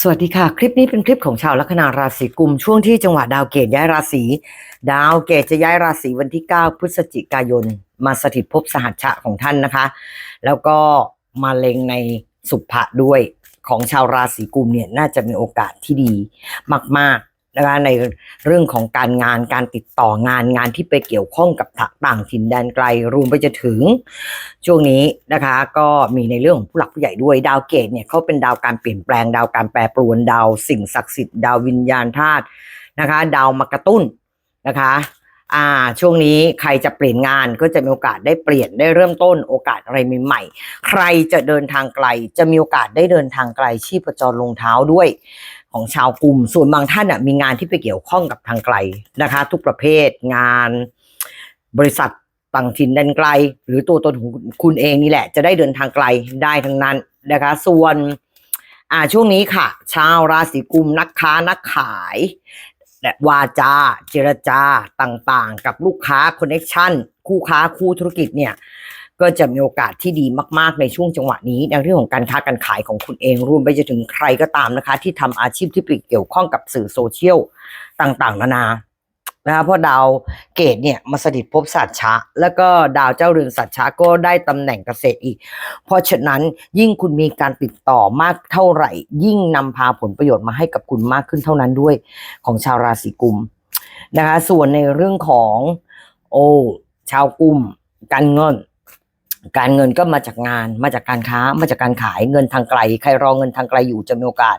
สวัสดีค่ะ คลิปนี้เป็นคลิปของชาวลัคนาราศีกุม ช่วงที่จังหวะดาวเกตย้ายราศีดาวเกตจะย้ายราศีวันที่ 9 พฤศจิกายน มาสถิตภพสหัชชะของท่านนะคะ แล้วก็มาเล็งในสุภะด้วยของชาวราศีกุมเนี่ยน่าจะมีโอกาสที่ดีมาก ๆ นะคะในเรื่องของการงานการติดต่องานงานที่ไปเกี่ยวข้องกับต่างถิ่นแดนไกลรวมไปจะถึง ช่วงนี้นะคะก็มีในเรื่องของผู้หลักผู้ใหญ่ด้วยดาวเกตเนี่ยเขาเป็นดาวการเปลี่ยนแปลงดาวการแปรปรวนดาวสิ่งศักดิ์สิทธิ์ดาววิญญาณธาตุนะคะดาวมากระตุ้นนะคะอ่าช่วงนี้ใครจะเปลี่ยนงานก็จะมีโอกาสได้เปลี่ยนได้เริ่มต้นโอกาสอะไรใหม่ๆใครจะเดินทางไกล จะมีโอกาสได้เดินทางไกลชีพจรลงเท้าด้วย ของชาวกลุ่ม ส่วนบางท่านมีงานที่ไปเกี่ยวข้องกับทางไกลนะคะ ทุกประเภทงานบริษัทต่างถิ่นแดนไกล หรือตัวตนของคุณเองนี่แหละ จะได้เดินทางไกลได้ทั้งนั้นนะคะ ส่วนอ่าช่วงนี้ค่ะ ชาวราศีกุมนักค้านักขายและวาจา เจรจาต่างๆ กับลูกค้าคอนเน็ชันคู่ค้าคู่ธุรกิจเนี่ย ก็จะมีโอกาสที่ดีมาก ๆ ในช่วงจังหวะนี้ ในเรื่องของการค้าการขายของคุณเองรวมไปจนถึงใครก็ตามนะคะ ที่ทำอาชีพที่เกี่ยวข้องกับสื่อโซเชียลต่างๆ นานานะคะเพราะดาวเกตเนี่ยมาสถิตภพสัตว์ชะแล้วก็ดาวเจ้าเรือนสัตว์ชะก็ได้ตำแหน่งเกษตรอีก เพราะฉะนั้นยิ่งคุณมีการติดต่อมากเท่าไหร่ ยิ่งนำพาผลประโยชน์มาให้กับคุณมากขึ้นเท่านั้นด้วยของชาวราศีกุมนะคะ ส่วนในเรื่องของโอ้ชาวกุมการเงิน การเงินก็มาจากงานมาจากการค้ามาจากการขายเงินทางไกล ใครรอเงินทางไกลอยู่จะมีโอกาส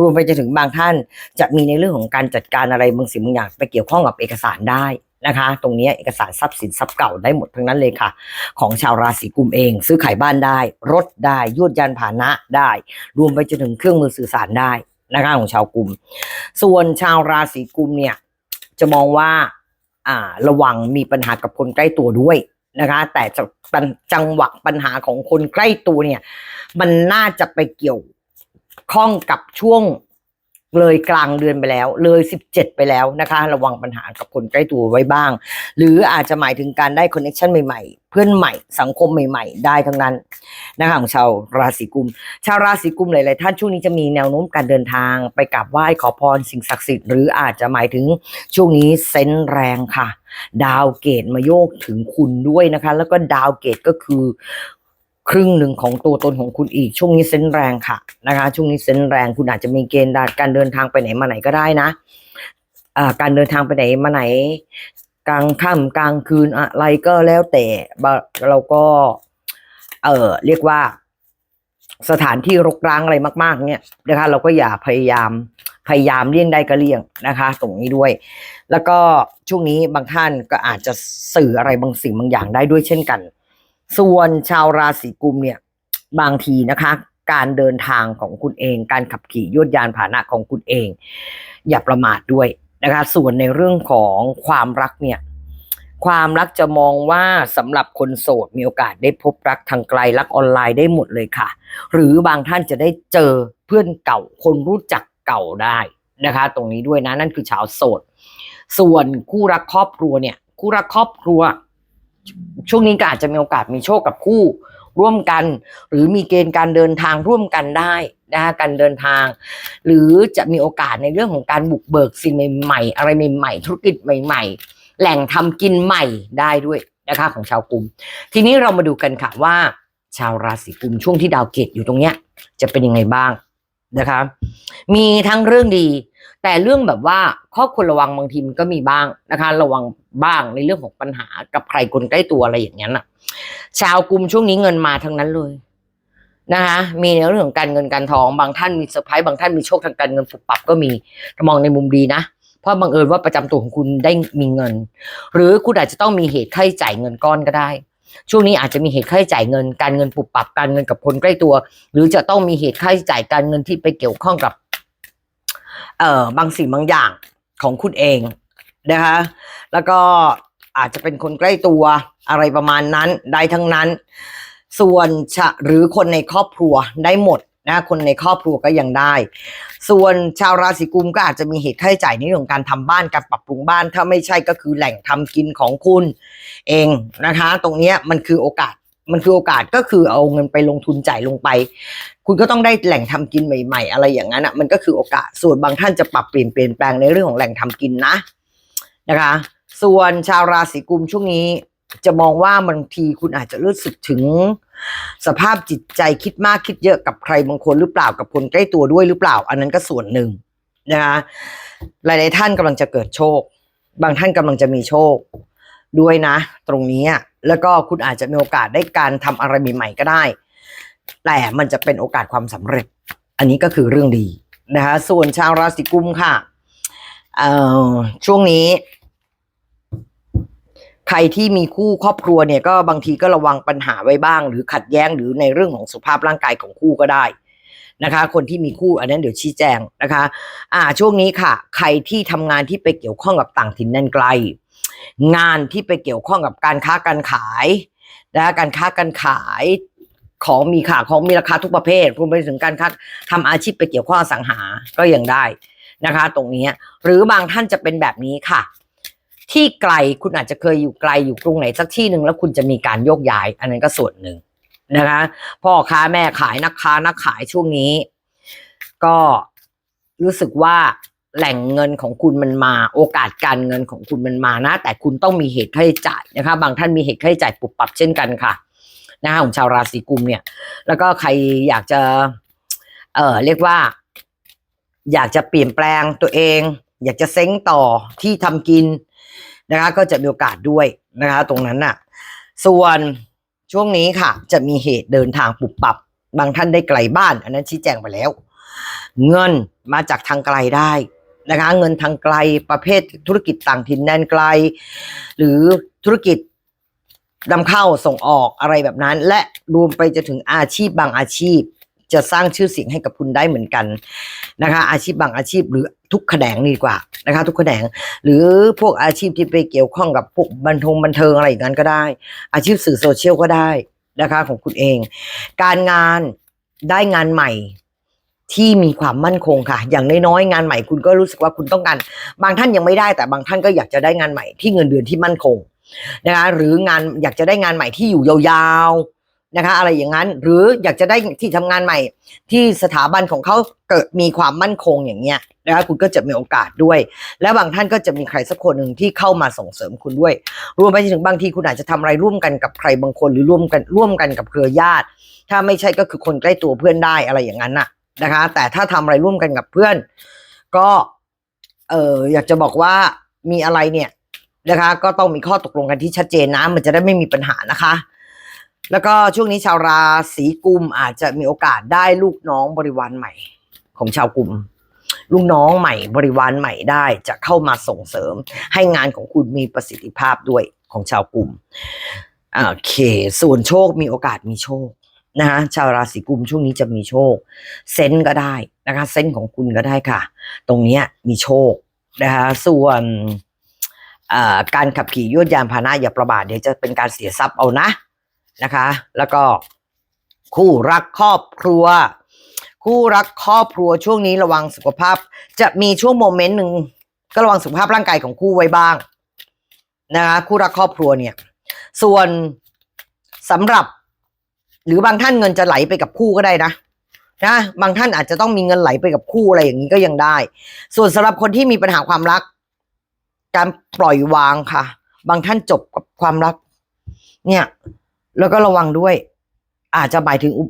รวมไปจนถึงบางท่าน จะมีในเรื่องของการจัดการอะไรบางสิ่งบางอย่างไปเกี่ยวข้องกับเอกสารได้นะคะ ตรงนี้เอกสารทรัพย์สินทรัพย์เก่าได้หมดทั้งนั้นเลยค่ะ ของชาวราศีกุมเอง ซื้อขายบ้านได้ รถได้ยวดยานพาหนะได้ รวมไปจนถึงเครื่องมือสื่อสารได้นะคะของชาวกุม ส่วนชาวราศีกุมเนี่ยจะมองว่าอ่าระวังมีปัญหากับคนใกล้ตัวด้วย นะคะ แต่จะจังหวะปัญหาของคนใกล้ตัวเนี่ย มันน่าจะไปเกี่ยวข้องกับช่วง เลยกลางเดือนไปแล้ว เลยสิบเจ็ดไปแล้วนะคะ ระวังปัญหากับคนใกล้ตัวไว้บ้าง หรืออาจจะหมายถึงการได้คอนเนคชันใหม่ๆ เพื่อนใหม่สังคมใหม่ๆ ได้ทั้งนั้นนะคะของชาวราศีกุม ชาวราศีกุมหลายๆท่านช่วงนี้จะมีแนวโน้มการเดินทาง ไปกราบไหว้ขอพรสิ่งศักดิ์สิทธิ์หรืออาจจะหมายถึงช่วงนี้เซนแรงค่ะ ดาวเกตมาโยกถึงคุณด้วยนะคะ แล้วก็ดาวเกตก็คือ ครึ่งหนึ่งของตัวตนของคุณอีก ช่วงนี้เซนแรงค่ะนะคะ ช่วงนี้เซนแรงคุณอาจจะมีเกณฑ์การเดินทางไปไหนมาไหนก็ได้นะการเดินทางไปไหนมาไหน กลางค่ำกลางคืนอะไรก็แล้วแต่เราก็ เออเรียกว่า สถานที่รกร้างอะไรมาก ๆ เนี่ยนะคะ เราก็อย่าพยายามพยายามเลี่ยงได้ก็เลี่ยงนะคะ ตรงนี้ด้วย แล้วก็ช่วงนี้บางท่านก็อาจจะสื่ออะไรบางสิ่งบางอย่างได้ด้วยเช่นกัน ส่วนชาวราศีกุมเนี่ยบางทีนะคะ การเดินทางของคุณเอง การขับขี่ยวดยานพาหนะของคุณเอง อย่าประมาทด้วยนะคะ ส่วนในเรื่องของความรักเนี่ยความรักจะมองว่าสำหรับคนโสดมีโอกาสได้พบรักทางไกลรักออนไลน์ได้หมดเลยค่ะ หรือบางท่านจะได้เจอเพื่อนเก่าคนรู้จักเก่าได้นะคะ ตรงนี้ด้วยนะนั่นคือชาวโสด ส่วนคู่รักครอบครัวเนี่ย คู่รักครอบครัว ช่วงนี้ก็อาจจะมีโอกาสมีโชคกับคู่ร่วมกัน หรือมีเกณฑ์การเดินทางร่วมกันได้นะคะการเดินทาง หรือจะมีโอกาสในเรื่องของการบุกเบิกสิ่งใหม่ๆ อะไรใหม่ๆ ธุรกิจใหม่ ๆ แหล่งทำกินใหม่ได้ด้วยนะคะของชาวกลุ่มทีนี้เรามาดูกันค่ะว่า ชาวราศีกุมช่วงที่ดาวเกตอยู่ตรงเนี้ย จะเป็นยังไงบ้างนะคะ มีทั้งเรื่องดี แต่เรื่องแบบว่าข้อควรระวังบางทีมันก็มีบ้างนะคะ ระวังบ้างในเรื่องของปัญหากับใครคนใกล้ตัวอะไรอย่างนั้นน่ะ ชาวกลุ่มช่วงนี้เงินมาทั้งนั้นเลยนะคะ มีในเรื่องของการเงินการทอง บางท่านมีเซอร์ไพรส์บางท่านมีโชคทางการเงินปุบปับก็มีถ้ามองในมุมดีนะเพราะบังเอิญว่าประจำตัวของคุณได้มีเงิน หรือคุณอาจจะต้องมีเหตุค่าใช้จ่ายเงินก้อนก็ได้ช่วงนี้อาจจะมีเหตุค่าใช้จ่ายเงิน การเงินปุบปับการเงินกับคนใกล้ตัว หรือจะต้องมีเหตุค่าใช้จ่ายการเงินที่ไปเกี่ยวข้องกับ เอ่อบางสิ่งบางอย่างของคุณเองนะคะ แล้วก็อาจจะเป็นคนใกล้ตัวอะไรประมาณนั้นได้ทั้งนั้น ส่วนชะหรือคนในครอบครัวได้หมดนะคนในครอบครัวก็ยังได้ ส่วนชาวราศีกุมก็อาจจะมีเหตุค่าใช้จ่ายในเรื่องของการทำบ้านการปรับปรุงบ้าน ถ้าไม่ใช่ก็คือแหล่งทำกินของคุณเองนะคะ ตรงนี้มันคือโอกาส มันคือโอกาสก็คือเอาเงินไปลงทุนจ่ายลงไป คุณก็ต้องได้แหล่งทำกินใหม่ ๆ อะไรอย่างนั้นอะมันก็คือโอกาสส่วนบางท่านจะปรับเปลี่ยนเปลี่ยนแปลงในเรื่องของแหล่งทำกินนะนะคะ ส่วนชาวราศีกุมช่วงนี้จะมองว่าบางทีคุณอาจจะรู้สึกถึงสภาพจิตใจคิดมากคิดเยอะกับใครบางคนหรือเปล่ากับคนใกล้ตัวด้วยหรือเปล่า อันนั้นก็ส่วนหนึ่งนะคะหลาย ๆ ท่านกำลังจะเกิดโชค บางท่านกำลังจะมีโชคด้วยนะ ตรงนี้อะ แล้วก็คุณอาจจะมีโอกาสได้การทำอะไรใหม่ๆก็ได้ แต่มันจะเป็นโอกาสความสำเร็จ อันนี้ก็คือเรื่องดีนะคะส่วนชาวราศีกุมค่ะเอ่อช่วงนี้ ใครที่มีคู่ครอบครัวเนี่ยก็บางทีก็ระวังปัญหาไว้บ้าง หรือขัดแย้งหรือในเรื่องของสุขภาพร่างกายของคู่ก็ได้นะคะ คนที่มีคู่อันนั้นเดี๋ยวชี้แจงนะคะ อ่าช่วงนี้ค่ะ ใครที่ทำงานที่ไปเกี่ยวข้องกับต่างถิ่นแดนไกล งานที่ไปเกี่ยวข้องกับการค้าการขายนะการค้าการขายของมีค่าของมีราคาทุกประเภทรวมไปถึงการค้าทำอาชีพไปเกี่ยวข้องสังหาก็ยังได้นะคะ ตรงนี้หรือบางท่านจะเป็นแบบนี้ค่ะ ที่ไกลคุณอาจจะเคยอยู่ไกลอยู่กรุงไหนสักที่หนึ่งแล้วคุณจะมีการโยกย้าย อันนั้นก็ส่วนหนึ่งนะคะ พ่อค้าแม่ขายนักค้านักขายช่วงนี้ ก็รู้สึกว่า แหล่งเงินของคุณมันมา โอกาสการเงินของคุณมันมานะ แต่คุณต้องมีเหตุค่าใช้จ่ายนะคะ บางท่านมีเหตุค่าใช้จ่ายปรับปรับเช่นกันค่ะนะคะของชาวราศีกุมเนี่ย แล้วก็ใครอยากจะ เออเรียกว่า อยากจะเปลี่ยนแปลงตัวเอง อยากจะเซ้งต่อที่ทำกินนะคะ ก็จะมีโอกาสด้วยนะคะ ตรงนั้นน่ะ ส่วนช่วงนี้ค่ะ จะมีเหตุเดินทางปรับปรับ บางท่านได้ไกลบ้าน อันนั้นชี้แจงไปแล้ว เงินมาจากทางไกลได้ นะคะ เงินทางไกลประเภทธุรกิจต่างถิ่นแดนไกล หรือธุรกิจนำเข้าส่งออกอะไรแบบนั้น และรวมไปจะถึงอาชีพบางอาชีพ จะสร้างชื่อเสียงให้กับคุณได้เหมือนกันนะคะ อาชีพบางอาชีพหรือทุกแขนงดีกว่านะคะ ทุกแขนงหรือพวกอาชีพที่ไปเกี่ยวข้องกับพวกบันทงบันเทิงอะไรอย่างนั้นก็ได้ อาชีพสื่อโซเชียลก็ได้นะคะของคุณเอง การงานได้งานใหม่ ที่มีความมั่นคงค่ะ อย่างน้อยๆงานใหม่คุณก็รู้สึกว่าคุณต้องการบางท่านยังไม่ได้แต่บางท่านก็อยากจะได้งานใหม่ที่เงินเดือนที่มั่นคงนะคะหรืองานอยากจะได้งานใหม่ที่อยู่ยาวๆนะคะ อะไรอย่างนั้น หรืออยากจะได้ที่ทำงานใหม่ ที่สถาบันของเขาเกิดมีความมั่นคงอย่างเงี้ยนะคะคุณก็จะมีโอกาสด้วย และบางท่านก็จะมีใครสักคนหนึ่งที่เข้ามาส่งเสริมคุณด้วย รวมไปถึงบางทีคุณอาจจะทำอะไรร่วมกันกับใครบางคนหรือร่วมกันร่วมกันกับเครือญาติ ถ้าไม่ใช่ก็คือคนใกล้ตัวเพื่อนได้อะไรอย่างนั้นน่ะ นะคะ แต่ถ้าทำอะไรร่วมกันกับเพื่อน ก็เอออยากจะบอกว่ามีอะไรเนี่ยนะคะ ก็ต้องมีข้อตกลงกันที่ชัดเจนนะ มันจะได้ไม่มีปัญหานะคะ แล้วก็ช่วงนี้ชาวราศีกุมอาจจะมีโอกาสได้ลูกน้องบริวารใหม่ ของชาวกุมลูกน้องใหม่บริวารใหม่ได้จะเข้ามาส่งเสริม ให้งานของคุณมีประสิทธิภาพด้วยของชาวกลุ่มโอเค ส่วนโชคมีโอกาสมีโชค นะคะชาวราศีกุมช่วงนี้จะมีโชค เซนก็ได้นะคะเซนของคุณก็ได้ค่ะ ตรงนี้มีโชคนะคะส่วนการขับขี่ยวดยานพาหนะอย่าประมาทเดี๋ยวจะเป็นการเสียทรัพย์เอานะนะคะ แล้วก็คู่รักครอบครัว คู่รักครอบครัวช่วงนี้ระวังสุขภาพ จะมีช่วงโมเมนต์หนึ่งก็ระวังสุขภาพร่างกายของคู่ไว้บ้างนะคะคู่รักครอบครัวเนี่ย ส่วนสำหรับ หรือบางท่านเงินจะไหลไปกับคู่ก็ได้นะนะบางท่านอาจจะต้องมีเงินไหลไปกับคู่อะไรอย่างนี้ก็ยังได้ ส่วนสำหรับคนที่มีปัญหาความรัก การปล่อยวางค่ะ บางท่านจบกับความรัก เนี่ย แล้วก็ระวังด้วย อาจจะหมายถึงอุ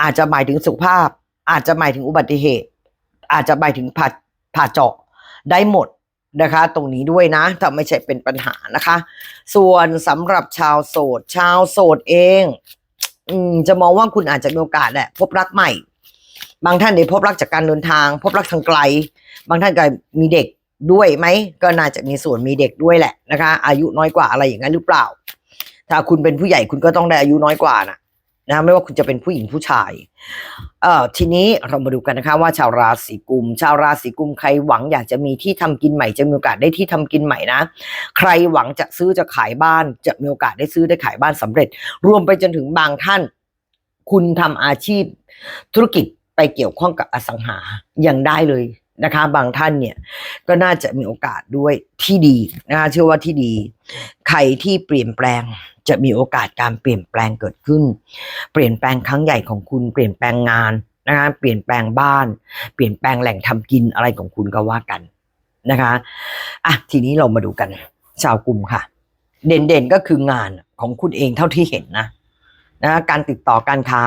อาจจะหมายถึงสุขภาพ อาจจะหมายถึงอุบัติเหตุ อาจจะหมายถึงผ่าผ่าเจาะได้หมดนะคะ ตรงนี้ด้วยนะถ้าไม่ใช่เป็นปัญหานะคะ ส่วนสำหรับชาวโสด ชาวโสดเอง อืมจะมองว่าคุณอาจจะมีโอกาสแหละ พบรักใหม่ บางท่านได้พบรักจากการเดินทาง พบรักทางไกล บางท่านก็มีเด็กด้วยไหมก็น่าจะมีส่วนมีเด็กด้วยแหละนะคะ อายุน้อยกว่าอะไรอย่างนั้นหรือเปล่า ถ้าคุณเป็นผู้ใหญ่คุณก็ต้องได้อายุน้อยกว่านะ นะไม่ว่าคุณจะเป็นผู้หญิงผู้ชายเอ่อทีนี้เรามาดูกันนะคะว่าชาวราศีกุม ชาวราศีกุมใครหวังอยากจะมีที่ทำกินใหม่จะมีโอกาสได้ที่ทำกินใหม่นะ ใครหวังจะซื้อจะขายบ้านจะมีโอกาสได้ซื้อได้ขายบ้านสำเร็จ รวมไปจนถึงบางท่าน คุณทำอาชีพธุรกิจไปเกี่ยวข้องกับอสังหายังได้เลย นะคะ บางท่านเนี่ยก็น่าจะมีโอกาสด้วยที่ดีนะคะเชื่อว่าที่ดี ใครที่เปลี่ยนแปลงจะมีโอกาสการเปลี่ยนแปลงเกิดขึ้น เปลี่ยนแปลงครั้งใหญ่ของคุณเปลี่ยนแปลงงานนะคะเปลี่ยนแปลงบ้าน เปลี่ยนแปลงแหล่งทำกินอะไรของคุณก็ว่ากันนะคะอะทีนี้เรามาดูกัน ชาวกลุ่มค่ะ เด่นๆก็คืองานของคุณเองเท่าที่เห็นนะนะะการติดต่อการค้า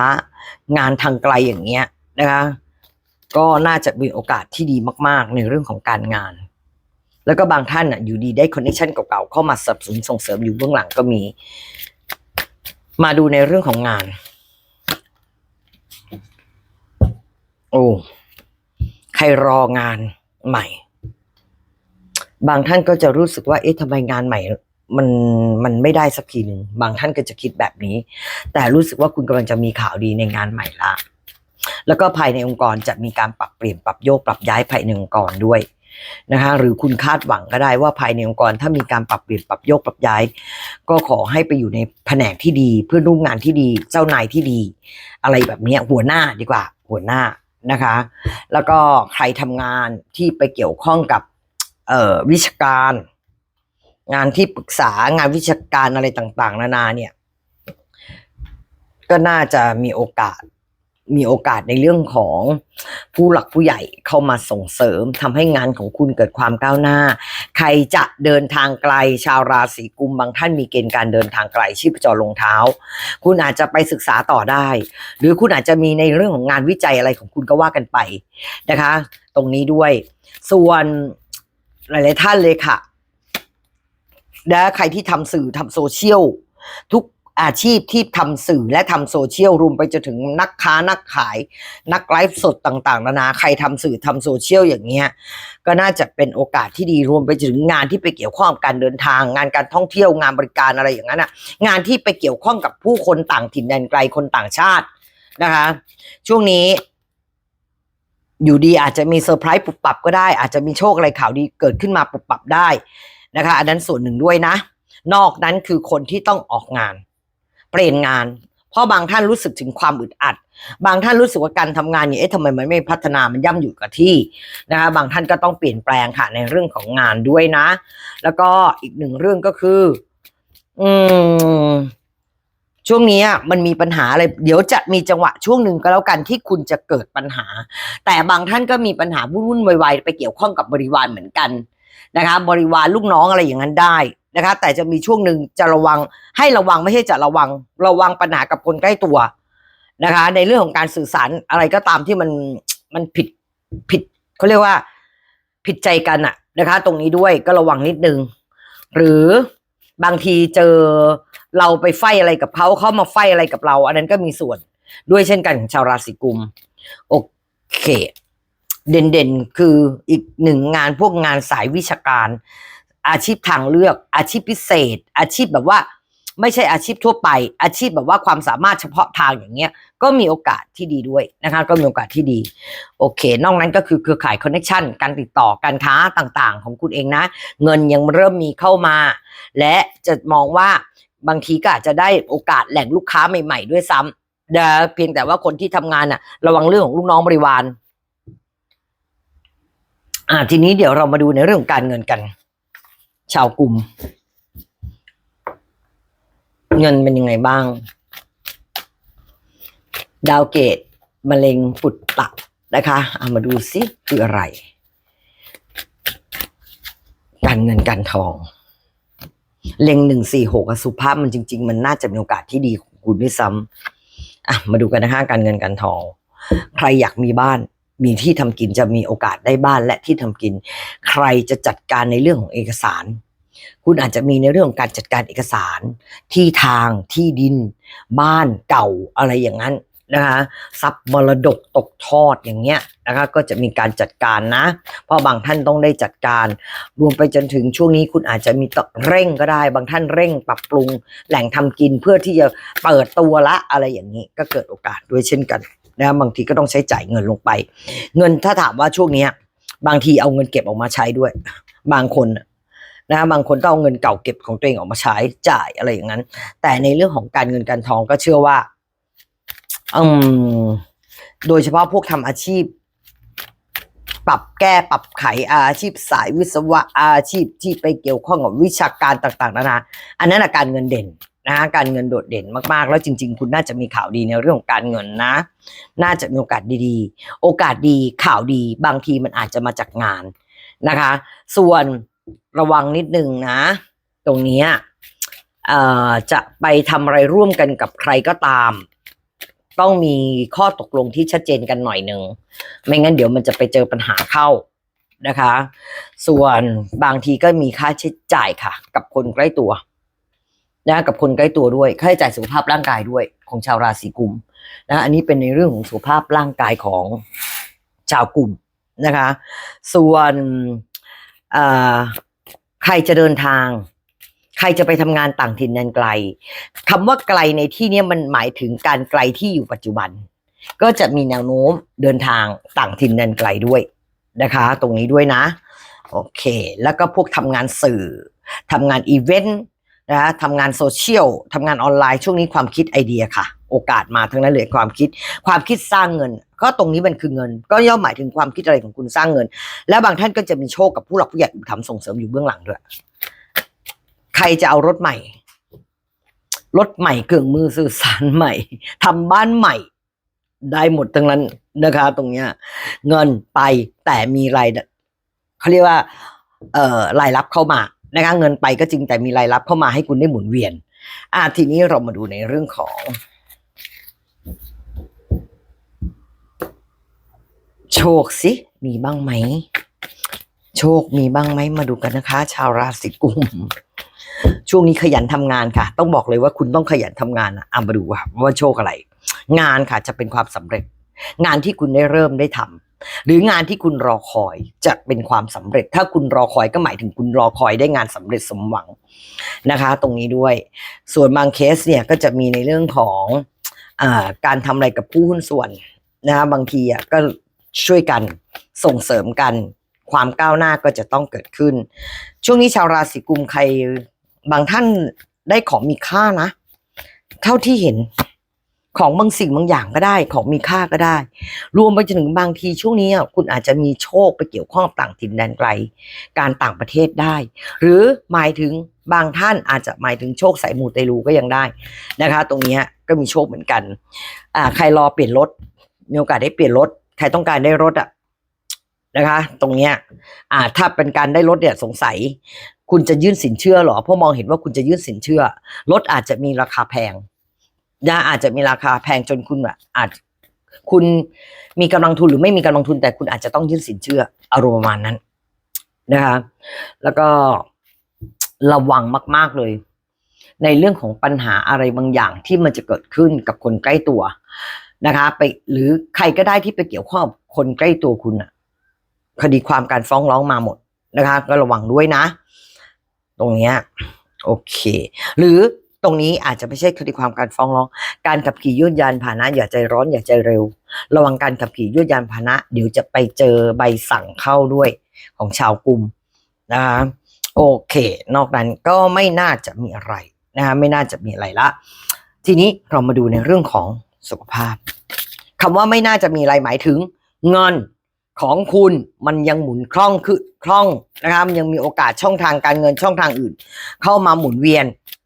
งานทางไกลอย่างเงี้ยนะคะ ก็น่าจะมีโอกาสที่ดีมาก ๆ ในเรื่องของการงาน แล้วก็บางท่านอะอยู่ดีได้คอนเนคชั่นเก่าๆเข้ามาสนับสนุนส่งเสริมอยู่เบื้องหลังก็มี มาดูในเรื่องของงาน โอ้ใครรองานใหม่ บางท่านก็จะรู้สึกว่า เอ๊ะทำไมงานใหม่ มันมันไม่ได้สักทีหนึ่งบางท่านก็จะคิดแบบนี้ แต่รู้สึกว่าคุณกำลังจะมีข่าวดีในงานใหม่ละ แล้วก็ภายในองค์กรจะมีการปรับเปลี่ยนปรับโยกปรับย้ายภายในองค์กรด้วยนะคะหรือคุณคาดหวังก็ได้ว่าภายในองค์กรถ้ามีการปรับเปลี่ยนปรับโยกปรับย้าย ก็ขอให้ไปอยู่ในแผนกที่ดี เพื่อนร่วมงานที่ดีเจ้านายที่ดี อะไรแบบนี้หัวหน้าดีกว่า หัวหน้านะคะ แล้วก็ใครทำงานที่ไปเกี่ยวข้องกับวิชาการ งานที่ปรึกษางานวิชาการอะไรต่าง ๆ นานาเนี่ย ก็น่าจะมีโอกาส มีโอกาสในเรื่องของผู้หลักผู้ใหญ่เข้ามาส่งเสริมทำให้งานของคุณเกิดความก้าวหน้า ใครจะเดินทางไกล ชาวราศีกุมบางท่านมีเกณฑ์การเดินทางไกลชีพจรลงเท้า คุณอาจจะไปศึกษาต่อได้ หรือคุณอาจจะมีในเรื่องของงานวิจัยอะไรของคุณก็ว่ากันไปนะคะ ตรงนี้ด้วย ส่วนหลาย ๆ ท่านเลยค่ะและใครที่ทำสื่อทำโซเชียลทุก อาชีพที่ทำสื่อและทำโซเชียลรวมไปจนถึงนักค้านักขาย นักไลฟ์สดต่างๆนานาใครทำสื่อทำโซเชียลอย่างเงี้ยก็น่าจะเป็นโอกาสที่ดีรวมไปถึงงานที่ไปเกี่ยวข้องกับการเดินทาง งานการท่องเที่ยวงานบริการอะไรอย่างนั้นอะงานที่ไปเกี่ยวข้องกับผู้คนต่างถิ่นแดนไกลคนต่างชาตินะคะ ช่วงนี้อยู่ดีอาจจะมีเซอร์ไพรส์ปุบปับก็ได้ อาจจะมีโชคอะไรข่าวดีเกิดขึ้นมาปุบปับได้นะคะ อันนั้นส่วนหนึ่งด้วยนะ นอกนั้นคือคนที่ต้องออกงาน เปลี่ยนงาน เพราะบางท่านรู้สึกถึงความอึดอัด บางท่านรู้สึกว่าการทำงานเนี่ยเอ๊ะทำไมมันไม่พัฒนามันย่ำอยู่กับที่นะคะบางท่านก็ต้องเปลี่ยนแปลงค่ะในเรื่องของงานด้วยนะ แล้วก็อีกหนึ่งเรื่องก็คือ อืมช่วงนี้มันมีปัญหาอะไร เดี๋ยวจะมีจังหวะช่วงหนึ่งก็แล้วกันที่คุณจะเกิดปัญหา แต่บางท่านก็มีปัญหาวุ่นๆวายไปเกี่ยวข้องกับบริวารเหมือนกันนะคะ บริวารลูกน้องอะไรอย่างนั้นได้ นะคะ แต่จะมีช่วงหนึ่งจะระวังให้ระวังไม่ใช่จะระวัง ระวังปัญหากับคนใกล้ตัวนะคะ ในเรื่องของการสื่อสารอะไรก็ตามที่มันมันผิดผิดเขาเรียกว่า ผิดใจกันอะนะคะ ตรงนี้ด้วยก็ระวังนิดนึง หรือบางทีเจอเราไปไฟอะไรกับเขาเขามาไฟอะไรกับเรา อันนั้นก็มีส่วนด้วยเช่นกันของชาวราศีกุมโอเค เด่นๆ คืออีกหนึ่งงานพวกงานสายวิชาการ อาชีพทางเลือก อาชีพพิเศษ อาชีพแบบว่า ไม่ใช่อาชีพทั่วไป อาชีพแบบว่าความสามารถเฉพาะทางอย่างเงี้ย ก็มีโอกาสที่ดีด้วยนะคะ ก็มีโอกาสที่ดี โอเค นอกนั้นก็คือเครือข่ายคอนเน c t ชันการติดต่อการค้าต่างๆ ของคุณเองนะ เงินยังเริ่มมีเข้ามา และจะมองว่าบางทีก็อาจจะได้โอกาสแหล่งลูกค้าใหม่ ๆ ด้วยซ้ำเดเพียงแต่ว่าคนที่ทำงานน่ะระวังเรื่องของลูกน้องบริวาร อ่าทีนี้เดี๋ยวเรามาดูในเรื่องการเงินกัน ชาวกลุ่ม เงินเป็นยังไงบ้าง ดาวเกตมะเร็งปุดปะนะคะเอามาดูซิคืออะไร การเงินการทอง เล็งหนึ่งสี่หกสุภาพมันจริง ๆ มันน่าจะมีโอกาสที่ดีของคุณด้วยซ้ำอะมาดูกันนะคะการเงินการทอง ใครอยากมีบ้าน มีที่ทำกินจะมีโอกาสได้บ้านและที่ทำกิน ใครจะจัดการในเรื่องของเอกสาร คุณอาจจะมีในเรื่องของการจัดการเอกสาร ที่ทางที่ดิน บ้านเก่าอะไรอย่างนั้นนะคะทรัพย์มรดกตกทอดอย่างเงี้ยนะคะก็จะมีการจัดการนะ เพราะบางท่านต้องได้จัดการ รวมไปจนถึงช่วงนี้คุณอาจจะมีตเร่งก็ได้ บางท่านเร่งปรับปรุงแหล่งทำกินเพื่อที่จะเปิดตัวละอะไรอย่างนี้ก็เกิดโอกาสด้วยเช่นกัน นะบางทีก็ต้องใช้จ่ายเงินลงไป เงินถ้าถามว่าช่วงนี้บางทีเอาเงินเก็บออกมาใช้ด้วย บางคนนะบางคนก็เอาเงินเก่าเก็บของตัวเองออกมาใช้จ่ายอะไรอย่างนั้น แต่ในเรื่องของการเงินการทองก็เชื่อว่าอืมโดยเฉพาะพวกทำอาชีพ ปรับแก้ปรับไขอาชีพสายวิศวะอาชีพที่ไปเกี่ยวข้องกับวิชาการต่าง ๆ นานา อันนั้นการเงินเด่น นะการเงินโดดเด่นมากๆ แล้วจริง ๆ คุณน่าจะมีข่าวดีในเรื่องของการเงินนะ น่าจะมีโอกาสดีๆ โอกาสดีข่าวดี บางทีมันอาจจะมาจากงานนะคะ ส่วนระวังนิดนึงนะ ตรงนี้จะไปทำอะไรร่วมกันกับใครก็ตาม ต้องมีข้อตกลงที่ชัดเจนกันหน่อยหนึ่งไม่งั้นเดี๋ยวมันจะไปเจอปัญหาเข้านะคะ ส่วนบางทีก็มีค่าใช้จ่ายค่ะ กับคนใกล้ตัว นะกับคนใกล้ตัวด้วยค่าใช้จ่ายสุขภาพร่างกายด้วยของชาวราศีกุมนะอันนี้เป็นในเรื่องของสุขภาพร่างกายของชาวกลุ่มนะคะ ส่วนใครจะเดินทาง ใครจะไปทำงานต่างถิ่นแดนไกลคำว่าไกลในที่นี้มันหมายถึงการไกลที่อยู่ปัจจุบัน ก็จะมีแนวโน้มเดินทางต่างถิ่นแดนไกลด้วยนะคะ ตรงนี้ด้วยนะ โอเค แล้วก็พวกทำงานสื่อทำงานอีเวนต์ นะทำงานโซเชียลทำงานออนไลน์ช่วงนี้ความคิดไอเดียค่ะ โอกาสมาทั้งนั้นเลยความคิด ความคิดสร้างเงิน ก็ตรงนี้มันคือเงิน ก็ย่อมหมายถึงความคิดอะไรของคุณสร้างเงิน แล้วบางท่านก็จะมีโชคกับผู้หลักผู้ใหญ่อุปถัมภ์ส่งเสริมอยู่เบื้องหลังด้วยใครจะเอารถใหม่รถใหม่เครื่องมือสื่อสารใหม่ทำบ้านใหม่ ได้หมดทั้งนั้นนะคะ ตรงเนี้ย เงินไปแต่มีรายเขาเรียกว่า เอ่อรายรับเข้ามา นะคะเงินไปก็จริงแต่มีรายรับเข้ามาให้คุณได้หมุนเวียน อ่าทีนี้เรามาดูในเรื่องของ โชคสิ มีบ้างไหม โชคมีบ้างไหมมาดูกันนะคะ ชาวราศีกุมช่วงนี้ขยันทำงานค่ะ ต้องบอกเลยว่าคุณต้องขยันทำงานนะอะมาดูว่าว่าโชคอะไร งานค่ะจะเป็นความสำเร็จ งานที่คุณได้เริ่มได้ทำ หรืองานที่คุณรอคอยจะเป็นความสำเร็จ ถ้าคุณรอคอยก็หมายถึงคุณรอคอยได้งานสำเร็จสมหวังนะคะ ตรงนี้ด้วย ส่วนบางเคสเนี่ยก็จะมีในเรื่องของอการทำอะไรกับผู้หุ้นส่วนนะคะบางทีอะก็ช่วยกันส่งเสริมกัน ความก้าวหน้าก็จะต้องเกิดขึ้น ช่วงนี้ชาวราศีกุมใครบางท่านได้ของมีค่านะ เท่าที่เห็น ของบางสิ่งบางอย่างก็ได้ ของมีค่าก็ได้ รวมไปจนถึงบางทีช่วงนี้คุณอาจจะมีโชคไปเกี่ยวข้องกับต่างถิ่นแดนไกล การต่างประเทศได้ หรือหมายถึงบางท่านอาจจะหมายถึงโชคสายมูเตลูก็ยังได้นะคะ ตรงนี้ก็มีโชคเหมือนกันอ่าใครรอเปลี่ยนรถมีโอกาสได้เปลี่ยนรถใครต้องการได้รถอะนะคะ ตรงเนี้ยอ่าถ้าเป็นการได้รถเนี่ยสงสัย คุณจะยื่นสินเชื่อหรอเพราะมองเห็นว่าคุณจะยื่นสินเชื่อรถอาจจะมีราคาแพง นะอาจจะมีราคาแพงจนคุณแบบอาจคุณมีกำลังทุนหรือไม่มีกำลังทุนแต่คุณอาจจะต้องยื่นสินเชื่ออารมณ์ประมาณนั้นนะคะแล้วก็ระวังมาก ๆเลย ในเรื่องของปัญหาอะไรบางอย่างที่มันจะเกิดขึ้นกับคนใกล้ตัวนะคะ ไปหรือใครก็ได้ที่ไปเกี่ยวข้องกับคนใกล้ตัวคุณอะคดีความการฟ้องร้องมาหมดนะคะ ก็ระวังด้วยนะ ตรงเนี้ยโอเค หรือ ตรงนี้อาจจะไม่ใช่คดีความการฟ้องร้อง การขับขี่ยวดยานพาหนะอย่าใจร้อนอย่าใจเร็ว ระวังการขับขี่ยวดยานพาหนะ เดี๋ยวจะไปเจอใบสั่งเข้าด้วยของชาวกลุ่มนะคะโอเค นอกนั้นก็ไม่น่าจะมีอะไรนะคะไม่น่าจะมีอะไรละ ทีนี้เรามาดูในเรื่องของสุขภาพคำว่าไม่น่าจะมีอะไรหมายถึง เงินของคุณมันยังหมุนคล่องคือคล่องนะครับมันยังมีโอกาสช่องทางการเงินช่องทางอื่น เข้ามาหมุนเวียน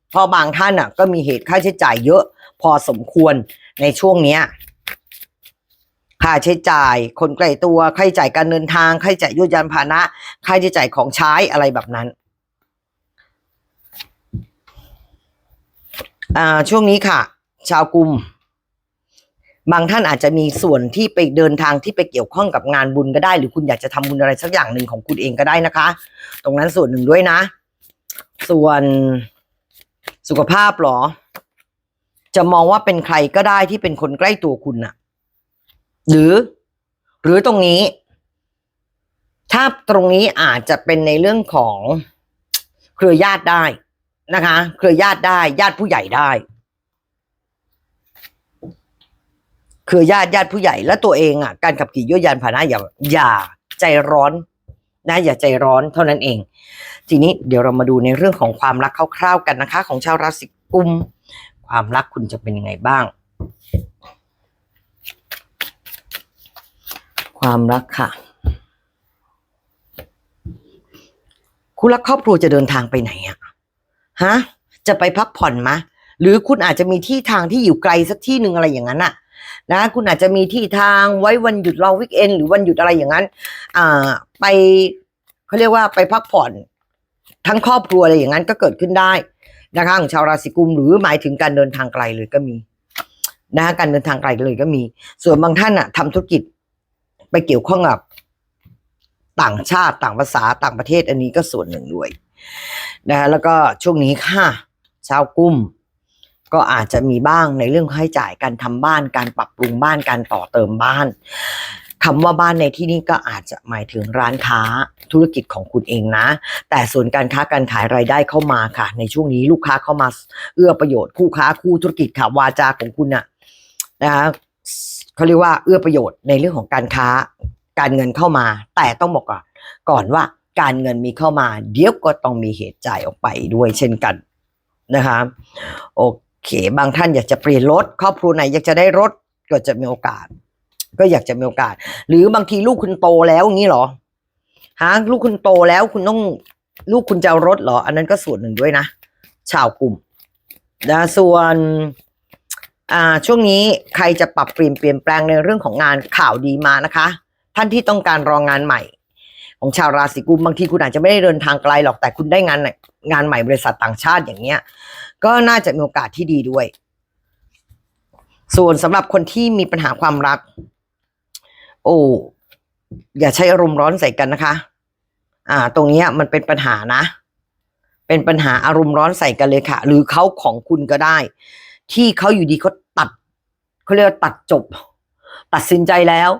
เพราะบางท่านอะ ก็มีเหตุค่าใช้จ่ายเยอะพอสมควรในช่วงเนี้ยค่าใช้จ่ายคนใกล้ตัวค่าใช้จ่ายการเดินทางค่าใช้จ่ายยุยานพาหนะ ค่าใช้จ่ายของใช้อะไรแบบนั้นอ่าช่วงนี้ค่ะ ชาวกลุ่มบางท่านอาจจะมีส่วนที่ไปเดินทางที่ไปเกี่ยวข้องกับงานบุญก็ได้ หรือคุณอยากจะทำบุญอะไรสักอย่างหนึ่งของคุณเองก็ได้นะคะ ตรงนั้นส่วนหนึ่งด้วยนะ ส่วน สุขภาพหรอ จะมองว่าเป็นใครก็ได้ที่เป็นคนใกล้ตัวคุณน่ะ หรือ หรือตรงนี้ ถ้าตรงนี้อาจจะเป็นในเรื่องของเครือญาติได้นะคะ เครือญาติได้ ญาติผู้ใหญ่ได้ เครือญาติญาติผู้ใหญ่และตัวเองอะ การขับขี่ยวดยานพาหนะอย่าอย่าใจร้อนนะอย่าใจร้อนเท่านั้นเอง ทีนี้เดี๋ยวเรามาดูในเรื่องของความรักคร่าวๆกันนะคะ ของชาวราศีกุม ความรักคุณจะเป็นยังไงบ้าง ความรักค่ะคุณรักครอบครัวจะเดินทางไปไหนอะฮะ จะไปพักผ่อนมะ หรือคุณอาจจะมีที่ทางที่อยู่ไกลสักที่หนึ่งอะไรอย่างนั้นอะนะ คุณอาจจะมีที่ทางไว้วันหยุดเราวิกเอนหรือวันหยุดอะไรอย่างนั้น อ่า ไปเขาเรียกว่าไปพักผ่อน ทั้งครอบครัวอะไรอย่างนั้นก็เกิดขึ้นได้นะคะของชาวราศีกุมหรือหมายถึงการเดินทางไกลเลยก็มีนะคะการเดินทางไกลเลยก็มี ส่วนบางท่านอะทำธุรกิจไปเกี่ยวข้องกับต่างชาติต่างภาษาต่างประเทศอันนี้ก็ส่วนหนึ่งด้วยนะคะแล้วก็ช่วงนี้ค่ะ ชาวกุมก็อาจจะมีบ้างในเรื่องค่าใช้จ่ายการทำบ้านการปรับปรุงบ้านการต่อเติมบ้าน คำว่าบ้านในที่นี้ก็อาจจะหมายถึงร้านค้าธุรกิจของคุณเองนะ แต่ส่วนการค้าการขายรายได้เข้ามาค่ะ ในช่วงนี้ลูกค้าเข้ามาเอื้อประโยชน์คู่ค้าคู่ธุรกิจค่ะวาจาของคุณน่ะนะคะเขาเรียกว่าเอื้อประโยชน์ในเรื่องของการค้าการเงินเข้ามา แต่ต้องบอกก่อนก่อนว่าการเงินมีเข้ามา เดี๋ยวก็ต้องมีเหตุจ่ายออกไปด้วยเช่นกันนะคะโอเค บางท่านอยากจะเปลี่ยนรถครอบครัวไหนอยากจะได้รถก็จะมีโอกาส ก็อยากจะมีโอกาส หรือบางทีลูกคุณโตแล้วอย่างนี้เหรอฮะลูกคุณโตแล้วคุณต้องลูกคุณจะรถเหรอ อันนั้นก็ส่วนหนึ่งด้วยนะ ชาวกลุ่มนะส่วนอ่าช่วงนี้ใครจะปรับเปลี่ยนเปลี่ยนแปลงในเรื่องของงานข่าวดีมานะคะ ท่านที่ต้องการรองงานใหม่ ของชาวราศีกุมบางทีคุณอาจจะไม่ได้เดินทางไกลหรอกแต่คุณได้งานงานใหม่บริษัทต่างชาติอย่างเงี้ย ก็น่าจะมีโอกาสที่ดีด้วย ส่วนสำหรับคนที่มีปัญหาความรัก โอ้อย่าใช้อารมณ์ร้อนใส่กันนะคะ อ่า ตรงนี้มันเป็นปัญหานะ เป็นปัญหาอารมณ์ร้อนใส่กันเลยค่ะ หรือเขาของคุณก็ได้ ที่เขาอยู่ดีเขาตัดเขาเรียกว่าตัดจบ ตัดสินใจแล้ว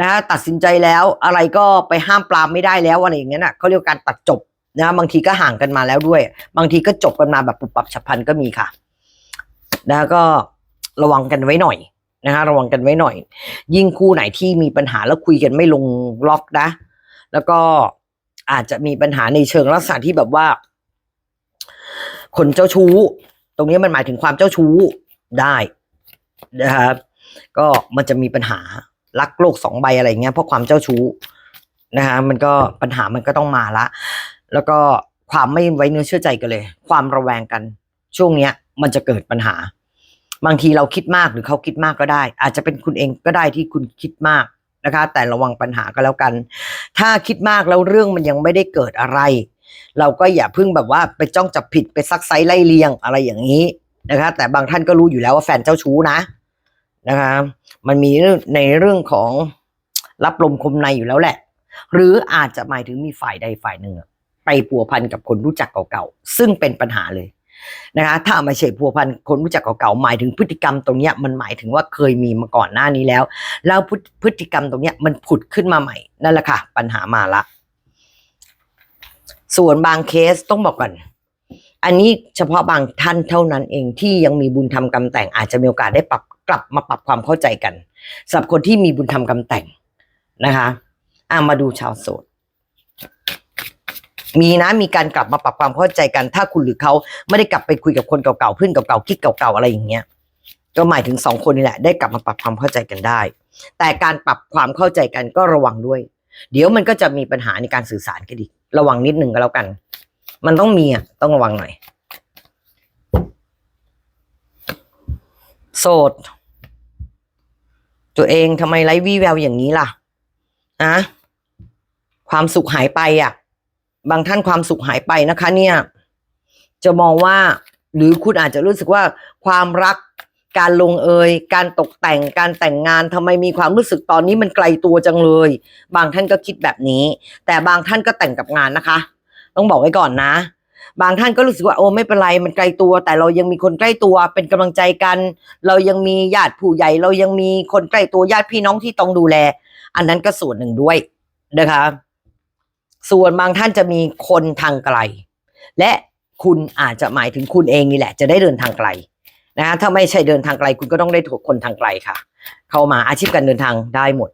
นะตัดสินใจแล้วอะไรก็ไปห้ามปรามไม่ได้แล้วอะไรอย่างเงี้ยน่ะเขาเรียกว่าการตัดจบนะบางทีก็ห่างกันมาแล้วด้วย บางทีก็จบกันมาแบบปุบปับฉับพลันก็มีค่ะนะก็ระวังกันไว้หน่อย นะคะระวังกันไว้หน่อย ยิ่งคู่ไหนที่มีปัญหาแล้วคุยกันไม่ลงล็อกนะ แล้วก็อาจจะมีปัญหาในเชิงลักษณะที่แบบว่า คนเจ้าชู้ ตรงนี้มันหมายถึงความเจ้าชู้ได้นะครับก็มันจะมีปัญหารักโลกสองใบอะไรเงี้ยเพราะความเจ้าชู้นะฮะมันก็ปัญหามันก็ต้องมาละ แล้วก็ความไม่ไว้เนื้อเชื่อใจกันเลย ความระแวงกัน ช่วงเนี้ย มันจะเกิดปัญหา บางทีเราคิดมากหรือเขาคิดมากก็ได้ อาจจะเป็นคุณเองก็ได้ที่คุณคิดมากนะคะ แต่ระวังปัญหาก็แล้วกัน ถ้าคิดมากแล้วเรื่องมันยังไม่ได้เกิดอะไร เราก็อย่าเพิ่งแบบว่าไปจ้องจับผิดไปซักไซไล่เลียงอะไรอย่างนี้นะคะ แต่บางท่านก็รู้อยู่แล้วว่าแฟนเจ้าชู้นะนะคะ มันมีในเรื่องของรับลมคมในอยู่แล้วแหละ หรืออาจจะหมายถึงมีฝ่ายใดฝ่ายหนึ่งไปพัวพันกับคนรู้จักเก่าๆซึ่งเป็นปัญหาเลย นะคะถ้าไม่ใช่พัวพันคนรู้จักเก่าๆหมายถึงพฤติกรรมตรงเนี้ยมันหมายถึงว่าเคยมีมาก่อนหน้านี้แล้ว แล้วพฤติกรรมตรงเนี้ยมันผุดขึ้นมาใหม่นั่นแหละค่ะ ปัญหามาละ ส่วนบางเคสต้องบอกก่อน อันนี้เฉพาะบางท่านเท่านั้นเองที่ยังมีบุญทำกรรมแต่งอาจจะมีโอกาสได้ปรับกลับมาปรับความเข้าใจกันสำหรับคนที่มีบุญทำกรรมแต่งนะคะอะมาดูชาวโสด มีนะมีการกลับมาปรับความเข้าใจกัน ถ้าคุณหรือเขาไม่ได้กลับไปคุยกับคนเก่าๆเพื่อนเก่าๆกิ๊กเก่าๆอะไรอย่างเงี้ยก็หมายถึงสองคนนี่แหละได้กลับมาปรับความเข้าใจกันได้ แต่การปรับความเข้าใจกันก็ระวังด้วย เดี๋ยวมันก็จะมีปัญหาในการสื่อสารกันอีระวังนิดนึงก็แล้วกัน มันต้องมีอะต้องระวังหน่อย โสด ตัวเองทำไมไร้วี่แววอย่างนี้ล่ะนะความสุขหายไปอะ บางท่านความสุขหายไปนะคะ เนี่ย จะมองว่า หรือคุณอาจจะรู้สึกว่าความรักการลงเอย การตกแต่งการแต่งงานทำไมมีความรู้สึกตอนนี้มันไกลตัวจังเลย บางท่านก็คิดแบบนี้ แต่บางท่านก็แต่งกับงานนะคะ ต้องบอกไว้ก่อนนะ บางท่านก็รู้สึกว่าโอ้ไม่เป็นไรมันไกลตัว แต่เรายังมีคนใกล้ตัวเป็นกำลังใจกัน เรายังมีญาติผู้ใหญ่ เรายังมีคนใกล้ตัวญาติพี่น้องที่ต้องดูแล อันนั้นก็ส่วนหนึ่งด้วยนะคะ ส่วนบางท่านจะมีคนทางไกล และคุณอาจจะหมายถึงคุณเองนี่แหละ จะได้เดินทางไกลนะถ้าไม่ใช่เดินทางไกล คุณก็ต้องได้ถูกคนทางไกลค่ะ เข้ามาอาชีพการเดินทางได้หมด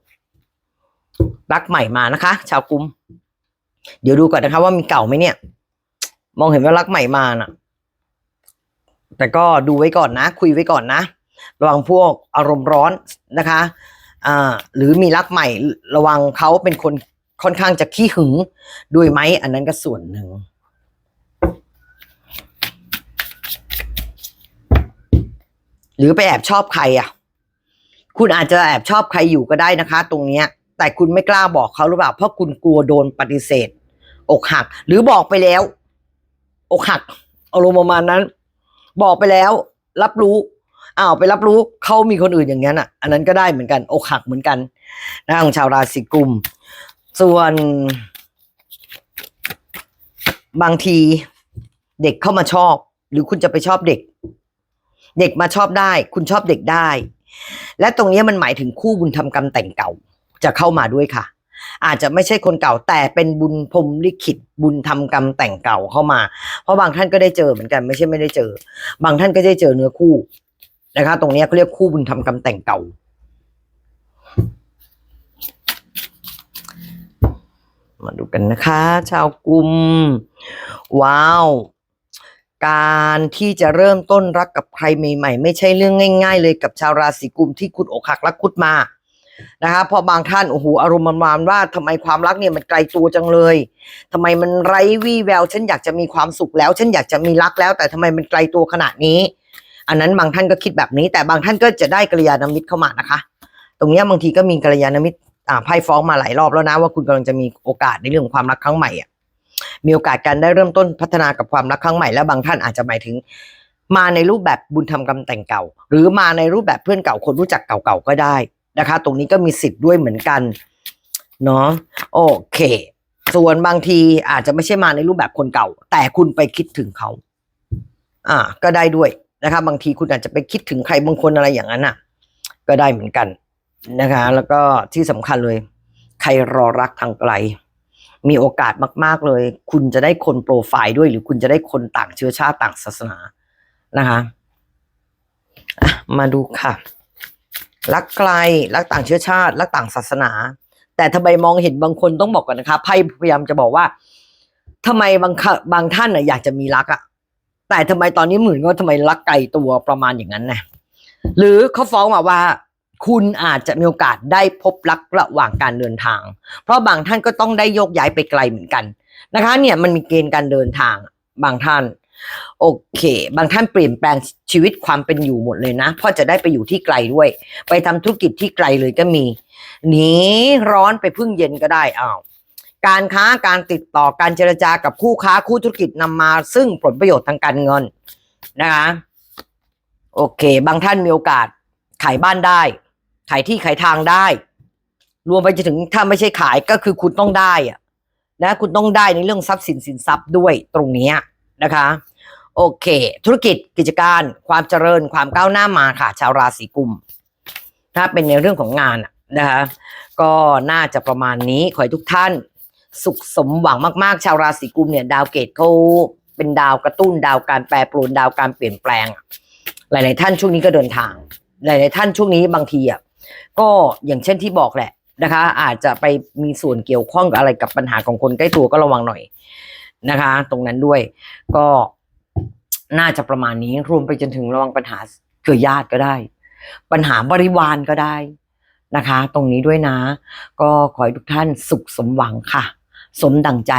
รักใหม่มานะคะ ชาวกุม เดี๋ยวดูก่อนนะคะ ว่ามีเก่าไหมเนี่ย มองเห็นว่ารักใหม่มาน่ะ แต่ก็ดูไว้ก่อนนะ คุยไว้ก่อนนะระวังพวกอารมณ์ร้อนนะคะอ่าหรือมีรักใหม่ระวังเขาเป็นคน ค่อนข้างจะขี้หึงด้วยไหมอันนั้นก็ส่วนหนึ่งหรือไปแอบชอบใครอะ คุณอาจจะแอบชอบใครอยู่ก็ได้นะคะ ตรงเนี้ย แต่คุณไม่กล้าบอกเขาหรือเปล่า เพราะคุณกลัวโดนปฏิเสธ อกหัก หรือบอกไปแล้ว อกหักอารมณ์ประมาณนั้น บอกไปแล้ว รับรู้อ้าวไปรับรู้เขามีคนอื่นอย่างนั้นอะ อันนั้นก็ได้เหมือนกัน อกหักเหมือนกันนะของชาวราศีกุม ส่วนบางทีเด็กเข้ามาชอบ หรือคุณจะไปชอบเด็ก เด็กมาชอบได้ คุณชอบเด็กได้ และตรงนี้มันหมายถึงคู่บุญทำกรรมแต่งเก่าจะเข้ามาด้วยค่ะ อาจจะไม่ใช่คนเก่าแต่เป็นบุญพรมลิขิตบุญทำกรรมแต่งเก่าเข้ามา เพราะบางท่านก็ได้เจอเหมือนกันไม่ใช่ไม่ได้เจอ บางท่านก็ได้เจอเนื้อคู่นะคะ ตรงนี้เขาเรียกคู่บุญทำกรรมแต่งเก่า มาดูกันนะคะ ชาวกลุ่มว้าว การที่จะเริ่มต้นรักกับใครใหม่ ๆ ไม่ใช่เรื่องง่าย ๆ เลยกับชาวราศีกุมที่คุณอกหักรักคุดมานะคะพอบางท่านโอ้โหอารมณ์มันมาว่าทำไมความรักเนี่ยมันไกลตัวจังเลยทำไมมันไร้วี่แวว ฉันอยากจะมีความสุขแล้ว ฉันอยากจะมีรักแล้ว แต่ทำไมมันไกลตัวขนาดนี้ อันนั้นบางท่านก็คิดแบบนี้ แต่บางท่านก็จะได้กัลยาณมิตรเข้ามานะคะ ตรงนี้บางทีก็มีกัลยาณมิตร อ่าไพ่ฟ้องมาหลายรอบแล้วนะว่าคุณกำลังจะมีโอกาสในเรื่องของความรักครั้งใหม่อะมีโอกาสการได้เริ่มต้นพัฒนากับความรักครั้งใหม่แล้วบางท่านอาจจะหมายถึง มาในรูปแบบบุญธรรมกรรมแต่งเก่า หรือมาในรูปแบบเพื่อนเก่าคนรู้จักเก่าๆก็ได้นะคะ ตรงนี้ก็มีสิทธิ์ด้วยเหมือนกันเนาะโอเค ส่วนบางทีอาจจะไม่ใช่มาในรูปแบบคนเก่า แต่คุณไปคิดถึงเขา อ่า ก็ได้ด้วยนะคะ บางทีคุณอาจจะไปคิดถึงใครบางคนอะไรอย่างนั้นอะ ก็ได้เหมือนกัน นะคะ แล้วก็ที่สำคัญเลย ใครรอรักทางไกล มีโอกาสมาก ๆเลย คุณจะได้คนโปรไฟล์ด้วย หรือคุณจะได้คนต่างเชื้อชาติต่างศาสนานะคะะมาดูค่ะ รักไกล รักต่างเชื้อชาติ รักต่างศาสนา แต่ทำไมมองเห็นบางคนต้องบอกก่อนนะคะไพ่พยายามจะบอกว่าทำไมบางค่ะบางท่านน่ะอยากจะมีรักอะแต่ทำไมตอนนี้เหมือนว่าทำไมรักไกลตัวประมาณอย่างนั้นนะหรือเขาฟ้องมาว่า คุณอาจจะมีโอกาสได้พบรักระหว่างการเดินทาง เพราะบางท่านก็ต้องได้โยกย้ายไปไกลเหมือนกันนะคะ เนี่ยมันมีเกณฑ์การเดินทางบางท่าน โอเค บางท่านเปลี่ยนแปลงชีวิตความเป็นอยู่หมดเลยนะเพราะจะได้ไปอยู่ที่ไกลด้วย ไปทำธุรกิจที่ไกลเลยก็มีหนีร้อนไปพึ่งเย็นก็ได้อ้าวการค้าการติดต่อการเจรจากับคู่ค้าคู่ธุรกิจนำมา ซึ่งผลประโยชน์ทางการเงินนะคะ โอเค บางท่านมีโอกาสขายบ้านได้ ขายที่ขายทางได้ รวมไปจนถึงถ้าไม่ใช่ขายก็คือคุณต้องได้อะนะคุณต้องได้ในเรื่องทรัพย์สินสินทรัพย์ด้วยตรงนี้นะคะ โอเค ธุรกิจกิจการความเจริญความก้าวหน้ามาค่ะ ชาวราศีกุม ถ้าเป็นในเรื่องของงานนะคะก็น่าจะประมาณนี้ขอให้ทุกท่าน สุขสมหวังมากๆ ชาวราศีกุมเนี่ย ดาวเกตเขาเป็นดาวกระตุ้นดาวการแปรปรวนดาวการเปลี่ยนแปลง หลาย ๆ ท่านช่วงนี้ก็เดินทาง หลาย ๆ ท่านช่วงนี้บางทีอะ ก็อย่างเช่นที่บอกแหละนะคะ อาจจะไปมีส่วนเกี่ยวข้องกับอะไรกับปัญหาของคนใกล้ตัวก็ระวังหน่อยนะคะ ตรงนั้นด้วยก็น่าจะประมาณนี้รวมไปจนถึงระวังปัญหาเครือญาติก็ได้ ปัญหาบริวารก็ได้นะคะ ตรงนี้ด้วยนะ ก็ขอให้ทุกท่านสุขสมหวังค่ะ สมดังใจ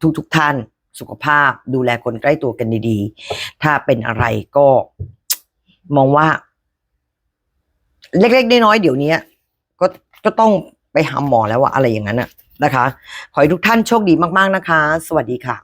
ทุกทุกท่านสุขภาพดูแลคนใกล้ตัวกันดีๆ ถ้าเป็นอะไรก็มองว่า เล็ก ๆ น้อยๆเดี๋ยวนี้ก็ก็ต้องไปหาหมอแล้วอะอะไรอย่างนั้นอะนะคะ ขอให้ทุกท่านโชคดีมากๆนะคะ สวัสดีค่ะ